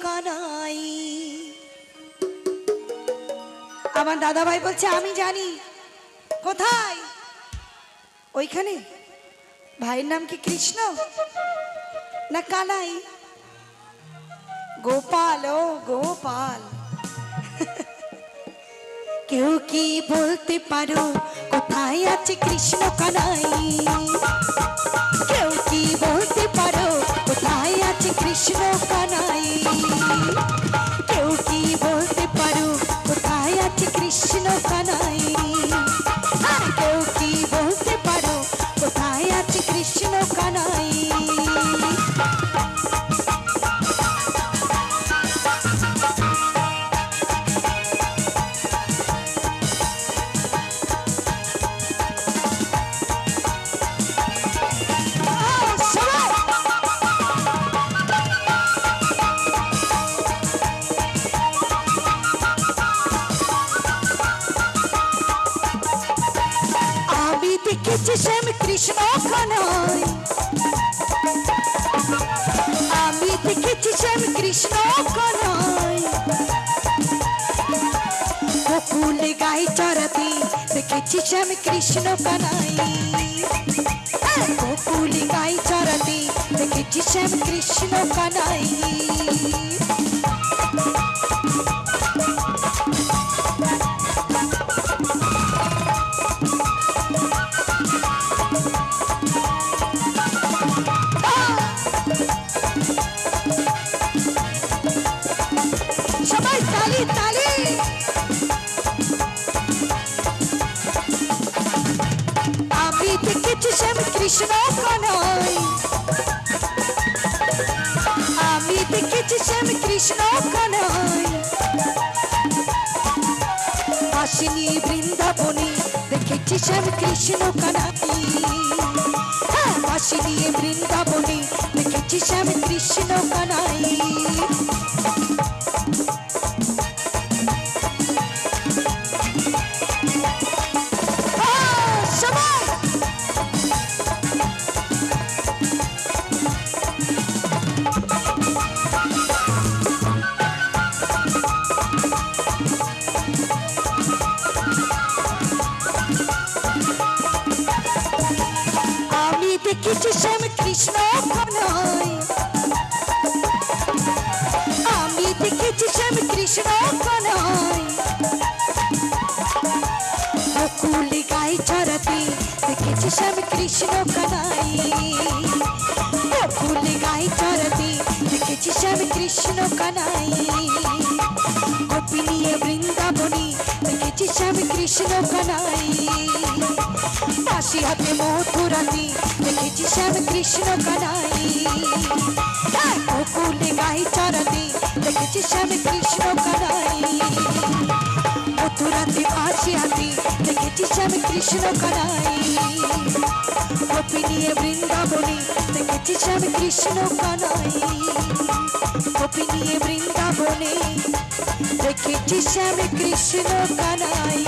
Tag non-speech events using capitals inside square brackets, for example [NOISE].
কানাই। আমার দাদা ভাই বলছে, আমি জানি। কোথায়? ওইখানে। ভাইয়ের নাম কি কৃষ্ণ? না, কানাই। গোপাল, ও গোপাল। [LAUGHS] কেউ কি বলতে পারো, কোথায় আছে কৃষ্ণ কানাই? কৃষ্ণ কানাই কেউ কি বলতে পারো কোথায় আছে কৃষ্ণ কানাই কেউ কি বলতে পারো কোথায় আছে দেখেছি শ্যাম কৃষ্ণ কানাই আমি দেখেছি শ্যাম কৃষ্ণ কানাই বকুলে গাই চড়াতে দেখেছি শ্যাম কৃষ্ণ কানাই বকুলে গাই চড়াতে দেখেছি শ্যাম কৃষ্ণ কানাই শ্যাম কৃষ্ণ কানাই আমি দেখেছি শ্যাম কৃষ্ণ কানাই আসিনি বৃন্দাবনে দেখেছি শ্যাম কৃষ্ণ কানাই হ্যাঁ, আসিনি বৃন্দাবনে দেখেছি শ্যাম কৃষ্ণ বকুলি গাই চড়াতে দেখেছি শ্যাম কৃষ্ণ কানাই বকুলি গাই চড়াতে দেখেছি শ্যাম কৃষ্ণ কানাই গোপী নিয়ে বৃন্দাবনী দেখেছি শ্যাম কৃষ্ণ কানাই বাসি হাতে মথুরাতে দেখেছি শ্যাম কৃষ্ণ কানাই বকুলে গাই চড়াতে দেখেছি শ্যাম কৃষ্ণ কানাই মথুরাতে বাসি হাতে দেখেছি আমি কৃষ্ণ কানাই। গোপী নিয়ে বৃন্দাবনে দেখেছি আমি কৃষ্ণ কানাই। গোপী নিয়ে বৃন্দাবনে দেখেছিস আমি কৃষ্ণ কানাই।